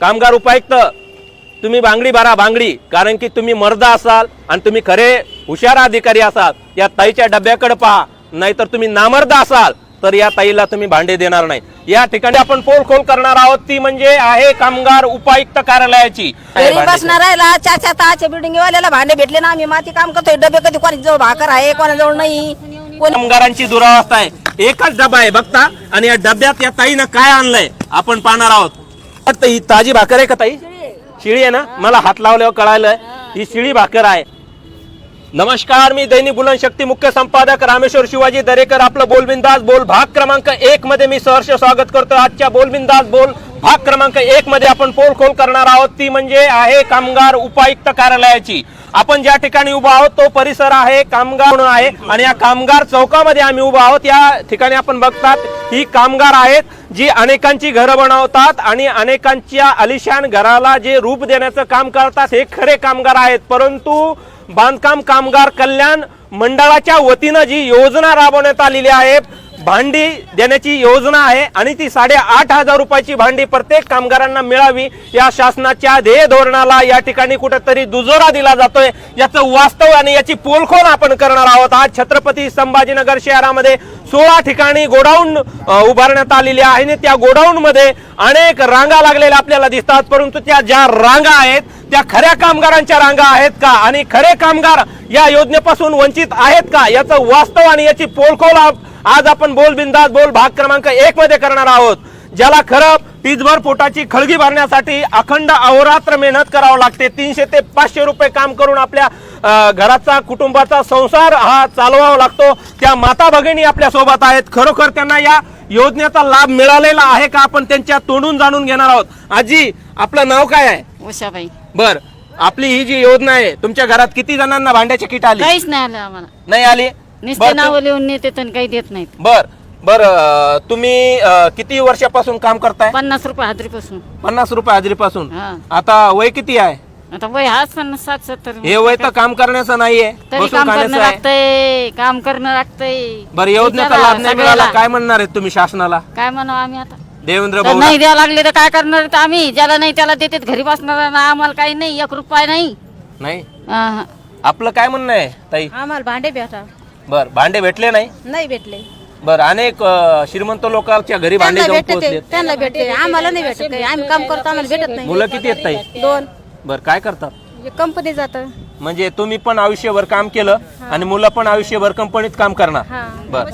कामगार उपायुक्त तुम्ही बांगडी भरा बांगडी कारण की तुम्ही मर्द असाल आणि तुम्ही खरे हुशार अधिकारी असाल या ताईच्या डब्याकडे पहा. नाहीतर तुम्ही नामर्द असाल तर या ताईला तुम्ही भांडे देणार नाही. या ठिकाणी आपण पोल खोल करणार आहोत. ती म्हणजे आहे कामगार उपायुक्त कार्यालयाची. घरी बसणार राहिला चार चार ताच्या बिल्डिंग वाल्याला भांडे भेटले ना आम्ही. माती काम करतोय. डबे कधी कोणी जवळ भाकर आहे कोणाजवळ नाही. कामगारांची दुरावस्था आहे. एकच डबा आहे बघता. आणि या डब्यात या ताईनं काय आणलंय आपण पाहणार आहोत. वाटतं ही ताजी भाकर आहे का ताई? शिळी आहे. ना? मला हात लावल्यावर कळालं ही. शिळी भाकर आहे. नमस्कार मी दैनिक बुलंद शक्ती मुख्य संपादक रामेश्वर शिवाजी दरेकर. आपलं बोलबिंदास बोल भाग क्रमांक एक मध्ये मी सहर्ष स्वागत करतो. आजच्या बोलबिंदास बोल भाग क्रमांक एक मध्ये आपण पोल खोल करणार आहोत. ती म्हणजे आहे कामगार उपायुक्त कार्यालयाची. आपण ज्या ठिकाणी उभा आहोत तो परिसर आहे कामगार म्हणून आहे आणि या कामगार चौकामध्ये आम्ही उभा आहोत. या ठिकाणी आपण बघतात ही कामगार आहेत जी अनेकांची घरं बनवतात आणि अनेकांच्या आलिशान घराला जे रूप देण्याचं काम करतात हे खरे कामगार आहेत. परंतु बांधकाम कामगार कल्याण मंडळाच्या वतीनं जी योजना राबवण्यात आलेली आहे भांडी देण्याची योजना आहे आणि ती साडेआठ हजार रुपयाची भांडी प्रत्येक कामगारांना मिळावी या शासनाच्या ध्येय धोरणाला या ठिकाणी कुठेतरी दुजोरा दिला जातोय. याचं वास्तव आणि याची पोलखोल आपण करणार आहोत. आज छत्रपती संभाजीनगर शहरामध्ये सोळा ठिकाणी गोडाऊन उभारण्यात आलेली आहे आणि त्या गोडाऊन मध्ये अनेक रांगा लागलेल्या आपल्याला दिसतात. परंतु त्या ज्या रांगा आहेत त्या खऱ्या कामगारांच्या रांगा आहेत का? आणि खरे कामगार या योजनेपासून वंचित आहेत का? याचं वास्तव आणि याची पोलखोल आप- आज आपण बोल बिंदास बोल भाग क्रमांक एक मध्ये करणार आहोत. ज्याला खरं पिचभर पोटाची खळगी भरण्यासाठी अखंड अहोरात्र मेहनत करावं लागते. तीनशे ते पाचशे रुपये काम करून आपल्या घराचा कुटुंबाचा संसार हा चालवावा लागतो. त्या माता भगिनी आपल्यासोबत आहेत. खरोखर त्यांना या योजनेचा लाभ मिळालेला आहे का आपण त्यांच्या तोंडून जाणून घेणार आहोत. आजी आपलं नाव काय आहे? उषाबाई. बर आपली ही जी योजना आहे तुमच्या घरात किती जणांना भांड्याची किट आली? काहीच नाही आलं आम्हाला. नाही आली? नुसते बर नावं लिहून नेते तर काही देत नाहीत. बर बर अं, तुम्ही अं, किती वर्षापासून काम करताय? पन्नास रुपये हाजरीपासून. पन्नास रुपये हाजरीपासून. हा. आता वय किती आहे? आता वय हाच पन्नास सात सत्तर. हे वय तर काम करण्याचं नाहीये तरी बसून काम खाण्याचं करणं आहे. लागतंय काम करणं लागतंय. बरं योजनेचा विचारा लाभ नाही मिळाला सगळ्याला. काय म्हणणार आहेत तुम्ही शासनाला? काय म्हणावं आम्ही आता? देवेंद्र तर भाऊ नाही द्यावं लागले तर काय करणार आहेत आम्ही? ज्याला नाही त्याला देतात घरी बसणार ना आम्हाला काही नाही एक रुपया नाही. नाही. आपलं काय म्हणणं आहे ताई? आम्हाला भांडे भेटा बर भांडे भेटले नाही? नाही भेटले. बर अनेक अं, श्रीमंत लोकांच्या घरी भांडे त्यांना जाऊन भेटते पोहोचलेत. त्यांना भेटते आम्हाला नाही भेटत काही. आम्ही काम करतो आम्हाला भेटत नाही. मुलं किती आहेत ताई? दोन. बर काय करतात? कंपनी जात. म्हणजे तुम्ही पण आयुष्यभर काम केलं आणि मुलं पण आयुष्यभर कंपनीत काम करणार. बर.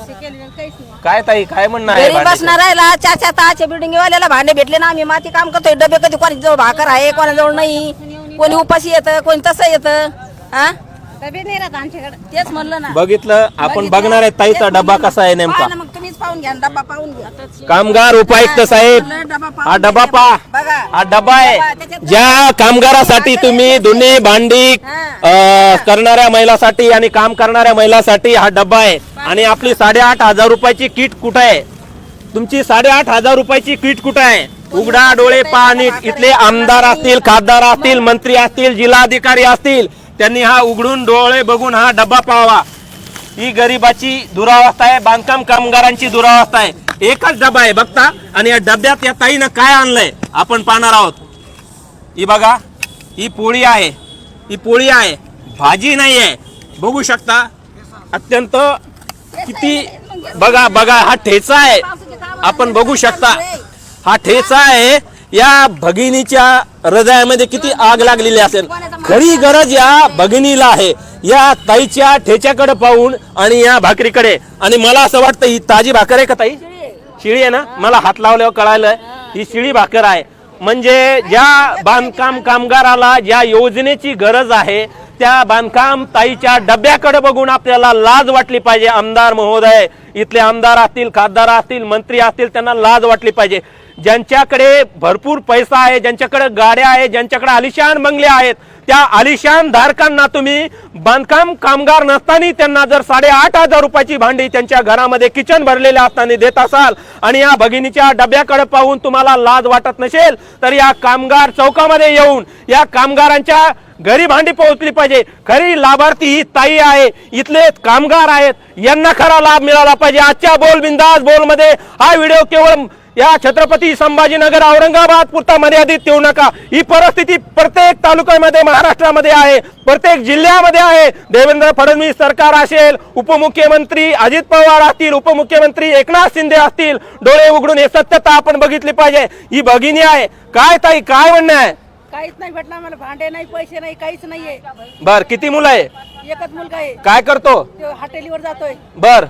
काय ताई काय म्हणणं आहे घरी भांड्याचं? बसणार राहिला चार चार ताच्या बिल्डिंग वाल्याला भांडे भेटले ना आम्ही माती काम करतोय डबे कधी कोणी जवळ भाकर आहे कोणाजवळ नाही. कोणी उपाशी येतं कोणी तसं येतं हा डबे नाही राहत आमच्याकडे. तेच म्हणलं ना. बघितलं आपण बघणार आहे ताईचा डबा कसा आहे नेमका. पहा ना मग तुम्हीच पाहून घ्या डब्बा पाहून घ्या. कामगार उपायुक्त साहेब हा डबा पा बघा. हा डबा आहे. ज्या कामगारासाठी तुम्ही धुणे भांडी अं, करणाऱ्या महिलासाठी आणि काम करणाऱ्या महिलासाठी हा डबा आहे. आणि आपली साडेआठ हजार रुपयाची किट कुठं आहे? तुमची साडेआठ हजार रुपयाची किट कुठं आहे? उघडा डोळे पहा नीट. इथले आमदार असतील खासदार असतील मंत्री असतील जिल्हाधिकारी असतील त्यांनी हा उघडून डोळे बघून हा डबा पाहावा ही गरिबाची दुरावस्था आहे बांधकाम कामगारांची दुरावस्था आहे. एकच डबा आहे बघता आणि या डब्यात या ताईनं काय आणलंय आपण पाहणार आहोत. ही बघा ही पोळी आहे ही पोळी आहे भाजी नाही आहे. बघू शकता अत्यंत किती बघा बघा हा ठेचा आहे. आपण बघू शकता हा ठेचा आहे. या भगिनीच्या हृदयामध्ये किती आग लागलेली असेल. खरी गरज या भगिनीला आहे. या ताईच्या ठेच्याकडे पाहून आणि या भाकरीकडे. आणि मला असं वाटतं ही ताजी भाकर आहे का ताई? शिळी आहे ना? मला हात लावल्यावर कळालं ही शिळी भाकर आहे. म्हणजे ज्या बांधकाम कामगाराला ज्या योजनेची गरज आहे त्या बांधकाम ताईच्या डब्याकडे बघून आपल्याला लाज वाटली पाहिजे. आमदार महोदय इथले आमदार असतील खासदार असतील मंत्री असतील त्यांना लाज वाटली पाहिजे. ज्यांच्याकडे भरपूर पैसा आहे ज्यांच्याकडे गाड्या आहे ज्यांच्याकडे आलिशान बंगले आहेत त्या आलिशान धारकांना तुम्ही बांधकाम कामगार नसताना त्यांना जर साडेआठ हजार रुपयाची भांडी त्यांच्या घरामध्ये किचन भरलेले असताना देत असाल आणि या भगिनीच्या डब्याकडे पाहून तुम्हाला लाज वाटत नसेल तर या कामगार चौकामध्ये येऊन या कामगारांच्या घरी भांडी पोहोचली पाहिजे. खरी लाभार्थी ही ताई आहे इथले कामगार आहेत यांना खरा लाभ मिळाला पाहिजे. आजच्या बोल बिंदास बोलमध्ये हा व्हिडिओ केवळ या छत्रपती संभाजीनगर औरंगाबाद पुरता मर्यादित ठेवू नका. ही परिस्थिती प्रत्येक तालुक्यामध्ये महाराष्ट्रामध्ये आहे. प्रत्येक जिल्ह्यामध्ये आहे. देवेंद्र फडणवीस सरकार असेल उपमुख्यमंत्री अजित पवार असतील उपमुख्यमंत्री एकनाथ शिंदे असतील डोळे उघडून हे सत्यता आपण बघितली पाहिजे. ही भगिनी आहे. काय ताई काय म्हणणं आहे? काहीच नाही भेटलं आम्हाला भांडे नाही पैसे नाही काहीच नाहीये. बर किती मुलं आहे? एकच मुलगा आहे. काय करतो? तो हॉटेलीवर जातोय. बर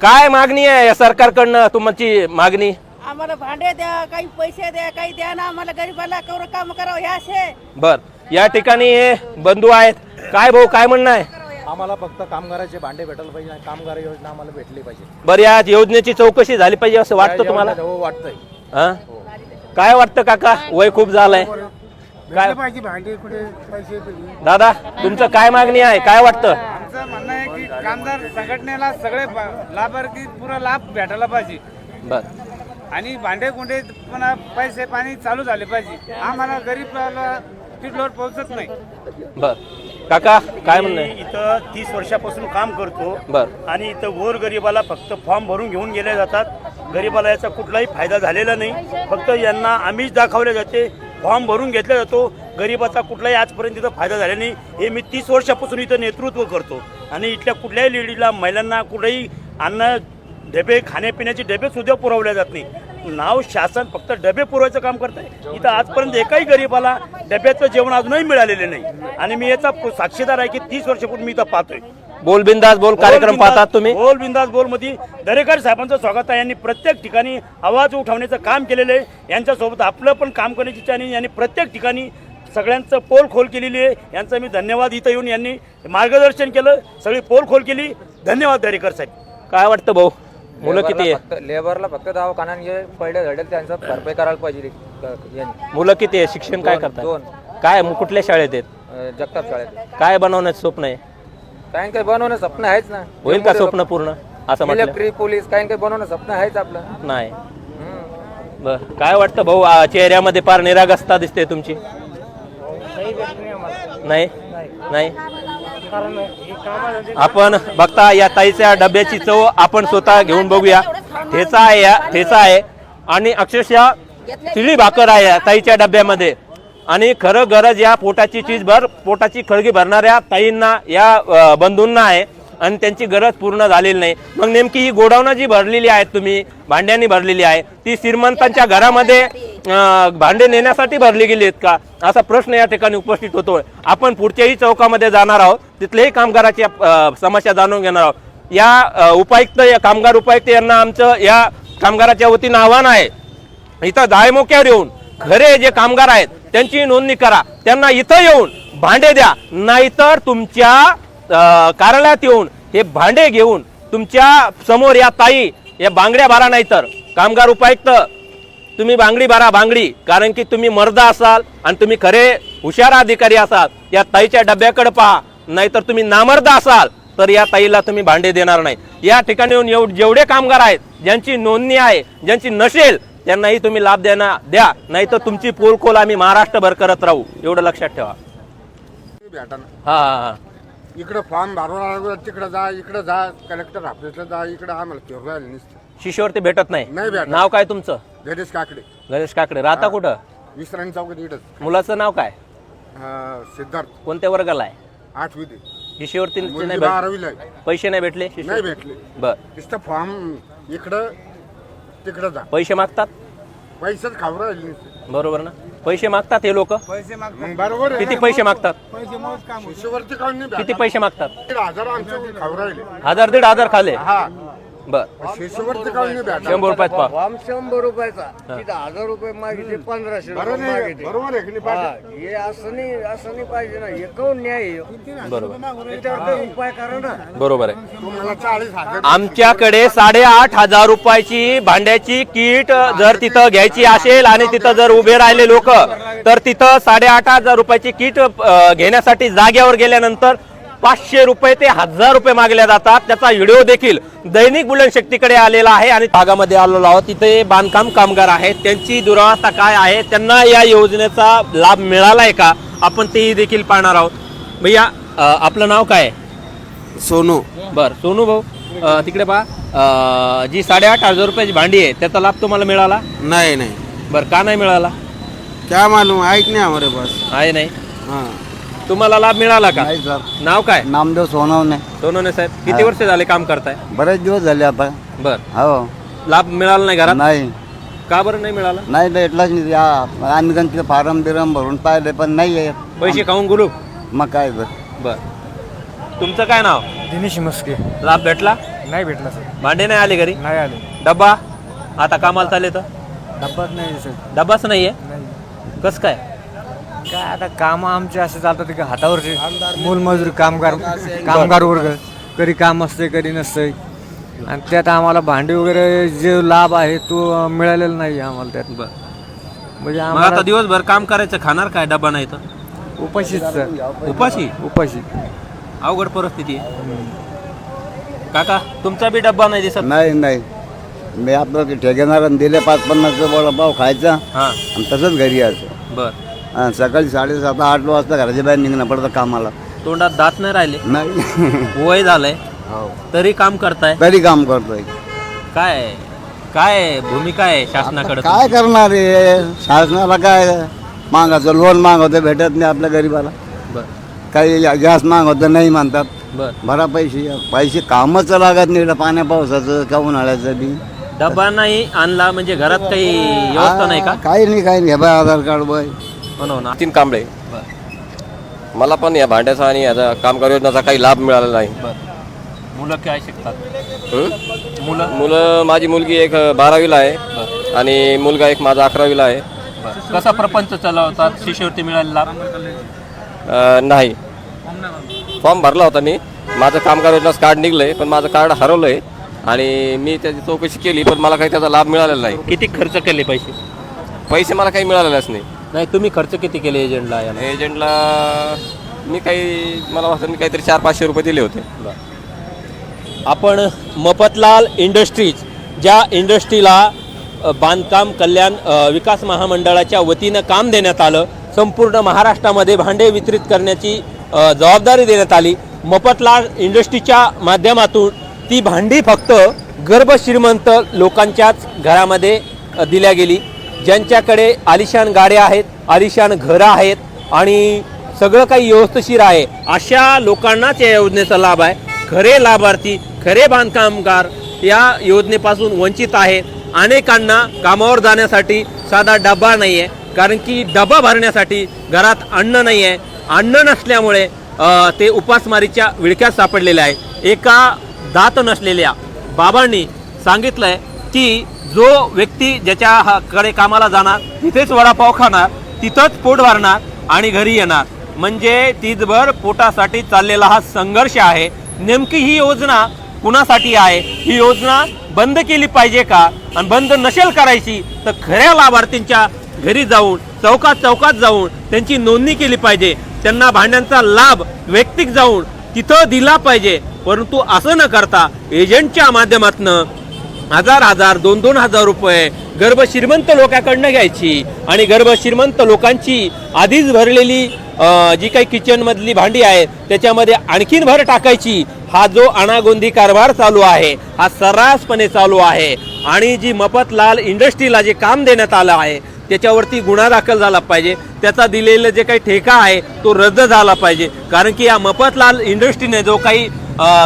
काय मागणी आहे या सरकारकडनं तुमची मागणी? आम्हाला भांडे द्या काही पैसे द्या काही द्या ना. आम्हाला गरीबाला कवर काम करावं हे असे. बर या ठिकाणी हे बंधू आहेत. काय भाऊ काय म्हणणं आहे? आम्हाला फक्त कामगाराचे भांडे भेटायला पाहिजे आणि कामगार योजना आम्हाला भेटली पाहिजे. बरं या योजनेची चौकशी झाली पाहिजे असं वाटतं तुम्हाला? हो वाटतंय. हा? काय वाटतं काका? वय खूप झालंय. काय? पाहिजे भांडे कुठे पैसे दादा तुमचं काय मागणी आहे? काय वाटतं? आमचं म्हणणं आहे की कामगार संघटनेला सगळे लाभार्थी पुरा लाभ भेटायला पाहिजे. बर. आणि भांडे कुंडे पुन्हा पैसे पाणी चालू झाले पाहिजे. आम्हाला गरीबाला लोट पोहोचत नाही. बर. काका काय म्हणणं आहे? इथं तीस वर्षापासून काम करतो बर. आणि इथं गोर गरिबाला फक्त फॉर्म भरून घेऊन गेले जातात. गरिबाला याचा कुठलाही फायदा झालेला नाही. फक्त यांना आम्हीच दाखवले जाते. फॉर्म भरून घेतला जातो. गरिबाचा कुठलाही आजपर्यंत इथं फायदा झाला नाही. हे मी तीस वर्षापासून इथं नेतृत्व करतो. आणि इथल्या कुठल्याही लेडीला महिलांना कुठेही अन्न डबे खाण्यापिण्याचे डबे सुद्धा पुरवले जात नाही. नाव शासन फक्त डबे पुरवायचं काम करत आहे इथं आजपर्यंत एकाही गरीबाला डब्याचं जेवण अजूनही मिळालेले नाही. आणि मी याचा साक्षीदार आहे की तीस वर्षापूर्वी मी इथं पाहतोय. बोल बिंदास बोल कार्यक्रम पाहतात तुम्ही. बोल बिंदास बोलमध्ये दरेकर साहेबांचं स्वागत आहे. यांनी प्रत्येक ठिकाणी आवाज उठवण्याचं काम केलेलं आहे. यांच्यासोबत आपलं पण काम करण्याची इच्छा आणि यांनी प्रत्येक ठिकाणी सगळ्यांचं पोल खोल केलेली आहे. यांचा मी धन्यवाद इथं येऊन यांनी मार्गदर्शन केलं. सगळी पोल खोल केली. धन्यवाद दरेकर साहेब. काय वाटतं भाऊ? मुलं किती आहे? लेबरला फक्त दवाखान्यात जे पडले धडेल त्यांचं भरपाई करायला पाहिजे यांनी. मुलं किती आहे? शिक्षण काय करतात? दोन. काय मग कुठल्या शाळेत आहेत? अं, जगताप शाळेत. काय बनवण्याचं स्वप्न आहे? काही काही बनवणं स्वप्न आहेच ना. होईल का स्वप्न पूर्ण? असं म्हटलं. इलेक्ट्रिक पोलीस काही काही बनवणं स्वप्न आहेच आपलं. नाही. हम्म. बर. काय वाटतं भाऊ आ, चेहऱ्यामध्ये फार निरागसता दिसते तुमची? नाही. नाही? आपण बघता या ताईच्या डब्याची चव आपण स्वतः घेऊन बघूया. ठेचा आहे या ठेचा आहे. आणि अक्षरशः शिळी भाकर आहे या ताईच्या डब्यामध्ये. आणि खरं गरज या पोटाची चीज भर पोटाची खळगी भरणाऱ्या ताईंना या बंधूंना आहे. आणि त्यांची गरज पूर्ण झालेली नाही. मग नेमकी ही गोडाऊन जी भरलेली आहेत तुम्ही भांड्यांनी भरलेली आहे ती श्रीमंतांच्या घरामध्ये भांडे नेण्यासाठी भरली गेली आहेत का? असा प्रश्न या ठिकाणी उपस्थित होतोय. आपण पुढच्याही चौकामध्ये जाणार आहोत. तिथल्याही कामगाराची समस्या जाणून घेणार आहोत. या उपायुक्त या कामगार उपायुक्त यांना आमचं या कामगाराच्या वतीनं आव्हान आहे. इथं जायमोक्यावर येऊन खरे जे कामगार आहेत त्यांची नोंदणी करा. त्यांना इथं येऊन भांडे द्या. नाहीतर तुमच्या कार्यालयात येऊन हे भांडे घेऊन तुमच्यासमोर या ताई या बांगड्या भरा नाहीतर. कामगार उपायुक्त तुम्ही बांगडी भरा बांगडी कारण की तुम्ही मर्द असाल आणि तुम्ही खरे हुशार अधिकारी असाल या ताईच्या डब्याकडे पहा. नाहीतर तुम्ही नामर्द असाल तर या ताईला तुम्ही भांडे देणार नाही. या ठिकाणी येऊन जेवढे कामगार आहेत ज्यांची नोंदणी आहे ज्यांची नसेल त्यांनाही तुम्ही लाभ देणार द्या. नाहीतर तुमची पोलखोल आम्ही महाराष्ट्रभर करत राहू. एवढं लक्षात ठेवा. हा हा इकडं फॉर्म भरवा तिकडं जा इकडं जा कलेक्टर ऑफिसला जा इकडं आम्हाला शिष्यवरती भेटत नाही. नाही. नाव काय तुमचं? गणेश काकडे. गणेश काकडे. राहता कुठं? विसराणी चौकात इकडंच मुलाचं नाव काय? अं, सिद्धार्थ. कोणत्या वर्गाला आहे? आठवी ते शिष्यवरती मुलगी नाही भेट- बारावीला आहे. पैसे नाही भेटले? नाही भेटले. बर. नुसतं फॉर्म इकडं तिकडं जा. पैसे मागतात? पैसेच खाऊ राहिले नुसते. बरोबर ना. पैसे मागतात हे लोक? पैसे माग मग बरोबर आहे. किती ना. पैसे मागतात? पैसे मोज काम शिष्यवरती काढून नाही किती. पैसे मागतात? दीड हजार आमच्या खाऊ राहिले. हजार दीड हजार खाले. हा. बर. शिष्यवरती काढून नाही भेटत. शंभर रुपयात पा फॉर्म शंभर रुपयाचा. तिथं हजार रुपये मागितले पंधराशे रुपये बरोबर आहे मागितले बरोबर आहे की नाही हा, पाटील? हे असं नाही असं नाही पाहिजे ना. हे न्याय आहे? बरोबर. त्याच्यावर काही उपाय करा ना. बरोबर आहे. तुम्हाला चाळीस हजार आमच्याकडे साडेआठ हजार रुपयाची भांड्याची किट जर तिथं घ्यायची असेल आणि तिथं जर उभे राहिले लोक तर तिथं साडेआठ हजार रुपयाची किट अं, घेण्यासाठी जाग्यावर गेल्यानंतर पाचशे रुपये ते हजार रुपये मागल्या जातात. त्याचा व्हिडिओ देखील दैनिक बुलंद शक्तीकडे आलेला आहे आणि भागामध्ये आलेलो आहोत. तिथे बांधकाम कामगार आहेत. त्यांची दुरावस्था काय आहे? त्यांना या योजनेचा लाभ मिळालाय का? आपण तेही देखील पाहणार आहोत. भैया आपलं नाव काय आहे? सोनू. बर सोनू भाऊ तिकडे पहा. जी साडेआठ हजार रुपयाची भांडी आहे त्याचा लाभ तुम्हाला मिळाला? नहीं नहीं. बरं का नाही मिळाला? क्या मालूम है कि नहीं हमारे पास आहे नाही. हाँ. तुम्हाला लाभ मिळाला का? नाही सर. नाव काय? नामदेव सोनवणे. सोनवणे साहेब किती वर्ष झाले काम करताय? बरेच दिवस झाले आता. बर. हो. लाभ मिळाला नाही घरात? नाही. का बरं नाही मिळाला? नाही भेटलाच नाही. या आम्ही फारम बिरम भरून पाहिले पण नाही आहे. पैसे खाऊन गुरु मग काय तर. बर. तुमचं काय नाव? दिनेश मस्के. लाभ भेटला? नाही भेटला सर. भांडे नाही आले घरी? नाही आले. डब्बा? आता कामाला चालले तर? डब्बाच नाही सर. डब्बाच नाहीये? नाही. कस काय? काय आता काम आमचे असे चालतात की हातावरचे. मोलमजूर कामगार कामगार वर्ग. कधी काम असते कधी नसते आणि त्यात आम्हाला भांडी वगैरे जे लाभ आहे तो मिळालेला नाही आम्हाला त्यात. बर. म्हणजे मग आता आम्हाला दिवसभर काम करायचं खाणार काय डब्बा नाही तर? उपाशीच सर. उपाशी? उपाशी. अवघड परिस्थिती आहे. काका तुमचा बी डब्बा नाही दिसत? नाही नाही. मी आपलं ठेकेदारानं दिले पाच पन्नासचं वडापाव खायचा. हा. आणि तसंच घरी यायचं. बर. सकाळी साडेसात आठ वाजता घराच्या बाहेर निघणं पडतं कामाला. तोंडात दात नाही राहिले? नाही. वय झालंय. हो. तरी काम करताय? तरी काम करतोय. काय काय भूमिका आहे शासनाकडे काय करणार आहे? शासनाला काय मागायचं? लोन मागवतं भेटत नाही आपल्या गरीबाला. बर. काही गॅस मागवतं नाही म्हणतात. बर. भरा पैसे पैसे कामच लागत नाही इकडं पाण्या पावसाचं का उन्हाळ्याचं बी. डब्बा नाही आणला म्हणजे घरात काही व्यवस्था नाही का? काही नाही काही नाही. हे बाय आधार कार्ड बाय ना. नितीन कांबळे. मला पण या भांड्याचा आणि याचा कामगार योजनाचा काही लाभ मिळाला नाही. बर. मुलं काय शिकतात? हं? मुलं? मुलं माझी मुलगी एक बारावीला आहे आणि मुलगा एक माझा अकरावीला आहे. बर. कसा प्रपंच चालवतात? शिष्यवृत्ती मिळालेला? अं, नाही. फॉर्म भरला होता मी. माझं कामगार योजनाचं कार्ड निघलंय पण माझं कार्ड हरवलंय आणि मी त्याची चौकशी केली पण मला काही त्याचा लाभ मिळालेला नाही. किती खर्च केले पैसे? पैसे मला काही मिळालेलेच नाही. नाही तुम्ही खर्च किती केले एजंटला याला? एजंटला मी काही मला वाटतं मी काहीतरी चार पाचशे रुपये दिले होते. आपण मफतलाल इंडस्ट्रीज ज्या इंडस्ट्रीला बांधकाम कल्याण विकास महामंडळाच्या वतीनं काम देण्यात आलं संपूर्ण महाराष्ट्रामध्ये भांडे वितरित करण्याची जबाबदारी देण्यात आली मफतलाल इंडस्ट्रीच्या माध्यमातून ती भांडी फक्त गर्भश्रीमंत लोकांच्याच घरामध्ये दिल्या गेली. ज्यांच्याकडे आलिशान गाड्या आहेत आलिशान घरं आहेत आणि सगळं काही व्यवस्थिशीर आहे अशा लोकांनाच या योजनेचा लाभ आहे. खरे लाभार्थी खरे बांधकामगार या योजनेपासून वंचित आहेत. अनेकांना कामावर जाण्यासाठी साधा डबा नाही आहे कारण की डबा भरण्यासाठी घरात अन्न नाही आहे अन्न नसल्यामुळे ते उपासमारीच्या विळख्यात सापडलेले आहे. एका दात नसलेल्या बाबांनी सांगितलं आहे की जो व्यक्ती ज्याच्या हा- कडे कामाला जाणार तिथेच वडापाव खाणार तिथंच पोट भरणार आणि घरी येणार. म्हणजे तीजभर पोटासाठी चाललेला हा संघर्ष आहे. नेमकी ही योजना कुणासाठी आहे? ही योजना बंद केली पाहिजे का? आणि बंद नसेल करायची तर खऱ्या लाभार्थींच्या घरी जाऊन चौकात चौकात जाऊन त्यांची नोंदणी केली पाहिजे. त्यांना भांड्यांचा लाभ व्यक्तिक जाऊन तिथं दिला पाहिजे. परंतु असं न करता एजंटच्या माध्यमातून हजार हजार दोन दोन हजार रुपये गर्भ श्रीमंत लोकांकडनं घ्यायची आणि गर्भ श्रीमंत लोकांची आधीच भरलेली जी काही किचनमधली भांडी आहेत त्याच्यामध्ये आणखीन भर टाकायची. हा जो अनागोंदी कारभार चालू आहे हा सर्रासपणे चालू आहे. आणि जी मफतलाल इंडस्ट्रीला जे काम देण्यात आलं आहे त्याच्यावरती गुन्हा दाखल झाला पाहिजे. त्याचा दिलेलं जे काही ठेका आहे तो रद्द झाला पाहिजे. कारण की या मफतलाल इंडस्ट्रीने जो काही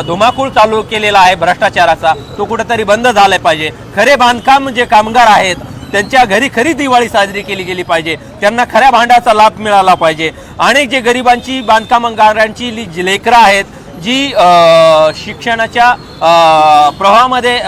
धुमाकूळ चालू केलेला आहे भ्रष्टाचाराचा. तो कुठेतरी बंद झाला पाहिजे. खरे बांधकाम जे कामगार आहेत त्यांच्या घरी खरी दिवाळी साजरी केली गेली पाहिजे. त्यांना खऱ्या भांड्याचा लाभ मिळाला पाहिजे. अनेक जे गरिबांची बांधकामगारांची जी लेकरं आहेत जी शिक्षणाच्या प्रवाहामध्ये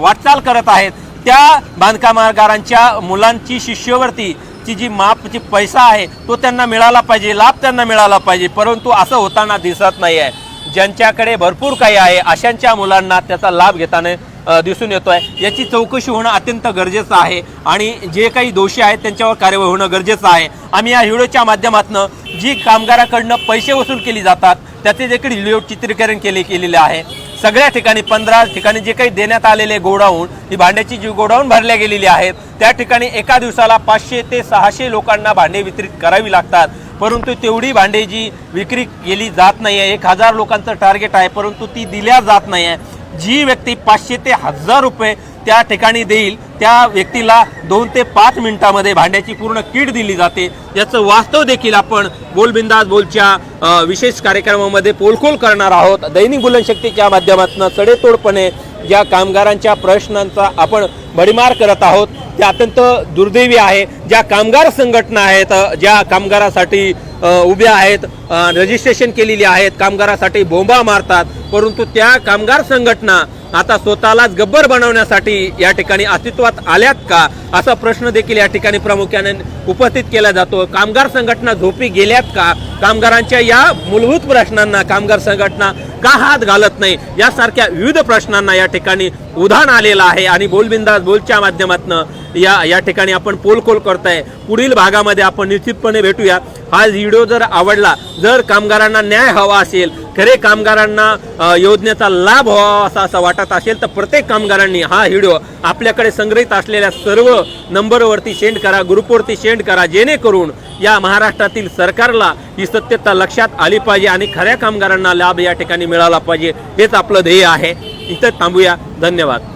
वाटचाल करत आहेत त्या बांधकामगारांच्या मुलांची शिष्यवृत्ती ची जी मापची पैसा आहे तो त्यांना मिळाला पाहिजे लाभ त्यांना मिळाला पाहिजे. परंतु असं होताना दिसत नाही आहे ज्यांच्याकडे भरपूर काही आहे अशांच्या मुलांना त्याचा लाभ घेताना दिसून येतो आहे याची चौकशी होणं अत्यंत गरजेचं आहे आणि जे काही दोषी आहेत त्यांच्यावर कार्यवाही होणं गरजेचं आहे. आम्ही या व्हिडिओच्या माध्यमातून जी कामगाराकडनं पैसे वसूल केली जातात त्याचे देखील व्हिडिओ चित्रीकरण केले केलेले आहे. सगळ्या ठिकाणी पंधरा ठिकाणी जे काही देण्यात आलेले गोडाऊन ही भांड्याची जी गोडाऊन भरल्या गेलेली आहेत त्या ठिकाणी एका दिवसाला पाचशे ते सहाशे लोकांना भांडे वितरित करावी लागतात. परंतु तेवढी भांडे जी विक्री केली जात नाही आहे एक हजार लोकांचं टार्गेट आहे परंतु ती दिल्या जात नाही आहे जी व्यक्ती पाचशे ते हजार रुपये त्या ठिकाणी देईल त्या व्यक्तीला दोन ते पाच मिनिटामध्ये भांड्याची पूर्ण किट दिली जाते. याचं वास्तव देखील आपण बोलबिंदास बोलच्या विशेष कार्यक्रमामध्ये पोलखोल करणार आहोत. दैनिक बुलनशक्तीच्या माध्यमातून सडेतोडपणे ज्या कामगारांच्या प्रश्नांचा आपण भडीमार करत आहोत. ते अत्यंत दुर्दैवी आहे. ज्या कामगार संघटना आहेत ज्या कामगारासाठी उभ्या आहेत रजिस्ट्रेशन केलेली आहेत कामगारासाठी बोंबा मारतात परंतु त्या कामगार संघटना आता स्वतःलाच गब्बर बनवण्यासाठी या ठिकाणी अस्तित्वात आल्यात का? असा प्रश्न देखील या ठिकाणी प्रामुख्याने उपस्थित केला जातो. कामगार संघटना झोपी गेल्यात का? कामगारांच्या या मूलभूत प्रश्नांना कामगार संघटना का हात घालत नाही? यासारख्या विविध प्रश्नांना या ठिकाणी उधाण आलेलं आहे. आणि बोलबिंदास बोलच्या माध्यमातून या या ठिकाणी आपण पोलकोल करताय. पुढील भागामध्ये आपण निश्चितपणे भेटूया. हा व्हिडिओ जर आवडला जर कामगारांना न्याय हवा असेल खरे कामगारांना योजनेचा लाभ व्हावा असा असं वाटत असेल तर प्रत्येक कामगारांनी हा व्हिडिओ आपल्याकडे संग्रहित असलेल्या सर्व नंबरवरती सेंड करा ग्रुपवरती सेंड करा जेणेकरून या महाराष्ट्रातील सरकारला ही सत्यता लक्षात आली पाहिजे आणि खऱ्या कामगारांना लाभ या ठिकाणी मिळाला पाहिजे हेच आपलं ध्येय आहे. इथं थांबूया. धन्यवाद.